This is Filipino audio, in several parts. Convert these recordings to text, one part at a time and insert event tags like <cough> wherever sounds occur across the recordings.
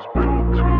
was built to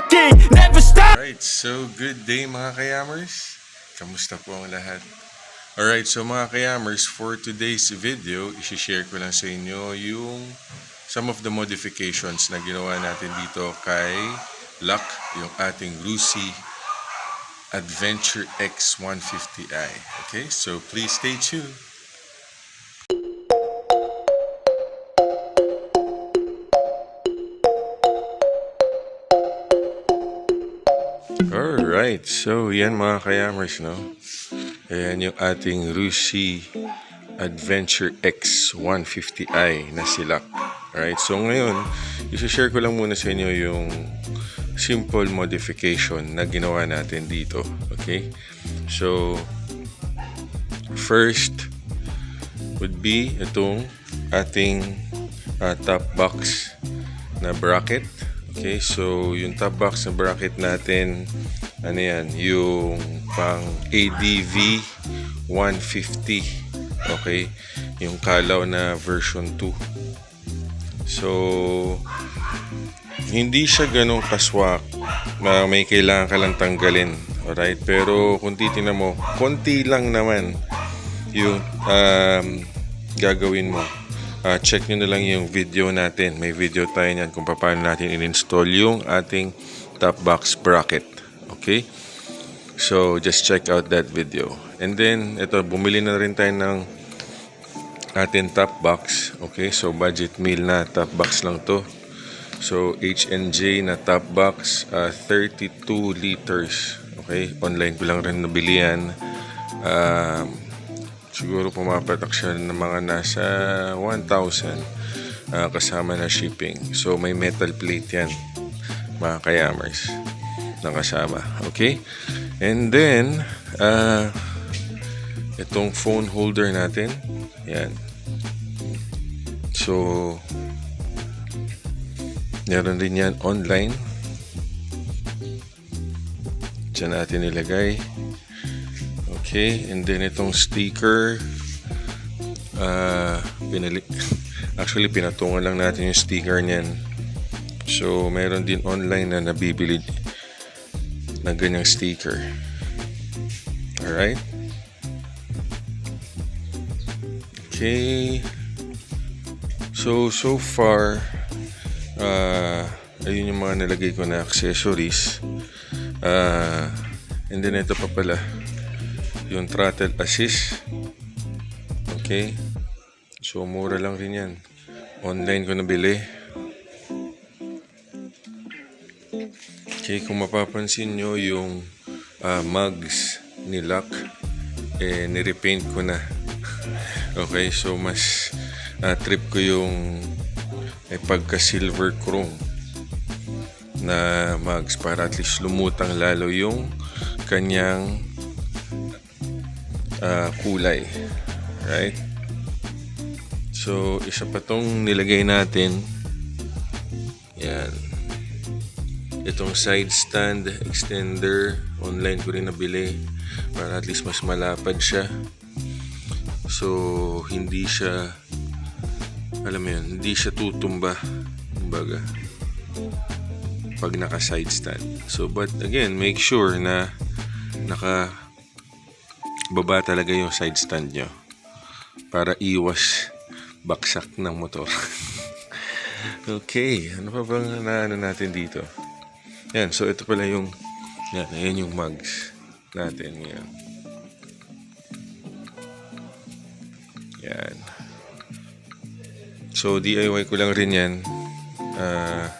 working. Never stop. Alright, so good day mga kayamers. Kamusta po ang lahat? Alright, so mga kayamers, for today's video, isi-share ko lang sa inyo yung some of the modifications na ginawa natin dito kay Luck, yung ating Lucy Adventure X150i. Okay, so please stay tuned. Alright, so yan mga kayamers, no? Ayan yung ating Rushi Adventure X 150i na silak. Alright, so ngayon, isi-share ko lang muna sa inyo yung simple modification na ginawa natin dito. Okay? So, first would be itong ating uh, top box na bracket. Okay, so yung top box na bracket natin, ano yan, yung pang ADV 150. Okay, yung kalaw na version 2. So, hindi siya ganong kaswak na may kailangan ka lang tanggalin. Alright? Pero kung titignan mo, konti lang naman yung um, gagawin mo. Ah, check nyo na lang yung video natin. May video tayo niyan kung paano natin in-install yung ating top box bracket. Okay? So, just check out that video. And then, ito, bumili na rin tayo ng ating top box. Okay? So, budget meal na top box lang to. So, HNJ na top box, ah, 32 liters. Okay? Online ko lang rin nabili yan. Um, siguro pumapatak siya ng mga nasa 1,000 ah, kasama na shipping. So, may metal plate yan, mga kayamers, na kasama. Okay? And then, ah, itong phone holder natin, yan. So, meron din yan online. Diyan natin ilagay. Okay, and then itong sticker, ah, pinali <laughs> actually pinatungan lang natin yung sticker niyan. So, meron din online na nabibili na ganyang sticker. Alright? Okay. So, so far, ah, ayun yung mga nalagay ko na accessories. Ah, and then ito pa pala, yung throttle assist. Okay. So, mura lang rin yan. Online ko nabili. Okay, kung mapapansin nyo yung ah, mugs ni Luck, eh, nirepaint ko na. <laughs> okay, so mas ah, trip ko yung eh, pagka silver chrome na mugs para at least lumutang lalo yung kanyang ah, kulay. Right? So, isa pa tong nilagay natin. Yan. Itong side stand extender. Online ko rin nabili. Para at least mas malapad siya. So, hindi siya alam mo yun, hindi siya tutumba. Kumbaga pag naka side stand. So, but again, make sure na naka baba talaga yung side stand nyo para iwas baksak ng motor. <laughs> okay, ano pa bang naano natin dito? Yan, so ito pala yung yan, ayan yung mugs natin yan. Yan. So DIY ko lang rin yan. Ah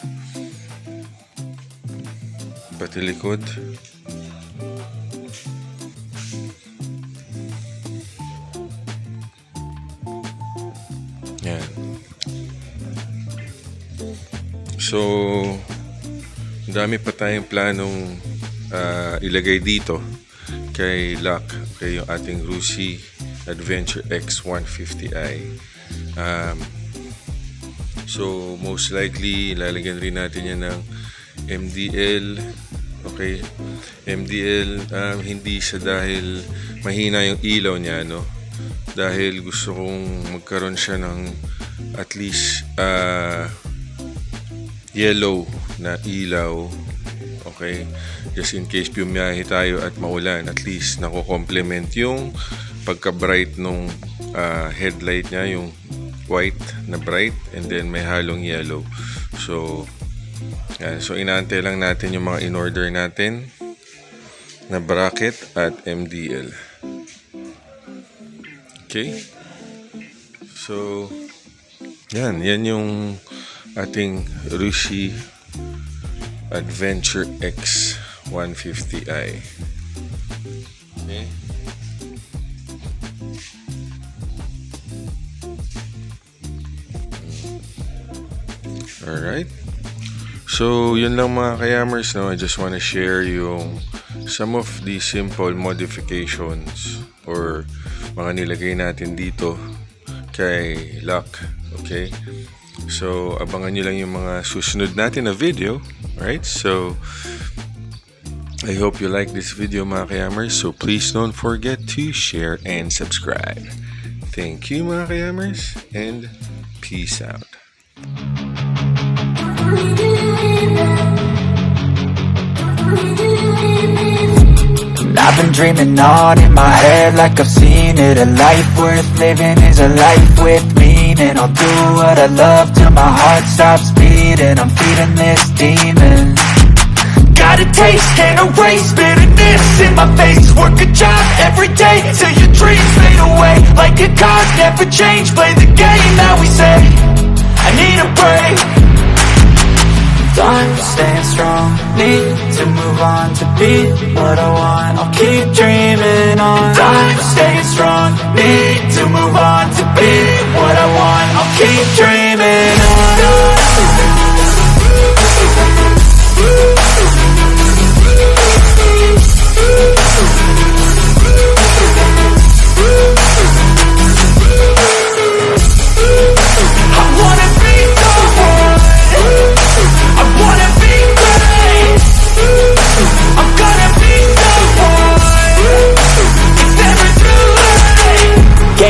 Pati likod. Yan. So, dami pa tayong planong ah, ilagay dito kay Luck, kay yung ating Rusi Adventure X150i. Um, so, most likely, lalagyan rin natin yan ng MDL. Okay? MDL, um, hindi siya dahil mahina yung ilaw niya, no? Dahil gusto kong magkaroon siya ng at least ah, yellow na ilaw. Okay? Just in case bumiyahe tayo at maulan, at least nako-complement yung pagka-bright nung ah, headlight niya, yung white na bright and then may halong yellow. So, yan. So, inaantay lang natin yung mga in-order natin na bracket at MDL. Okay? So, yan. Yan yung ating Rushi Adventure X 150i. Okay? Alright. So, yun lang mga kayamers, no? I just want to share yung some of the simple modifications or mga nilagay natin dito kay Luck. Okay? So, abangan nyo lang yung mga susunod natin na video. Right? So, I hope you like this video mga kayamers. So, please don't forget to share and subscribe. Thank you mga kayamers and peace out. I've been dreaming on in my head like I've seen it A life worth living is a life with meaning I'll do what I love till my heart stops beating I'm feeding this demon. Got a taste, can't erase bitterness in my face. Work a job every day till your dreams fade away. Like a card, never change, play the game that we say. I need a break. Time staying strong Need to move on to be what I want. I'll keep dreaming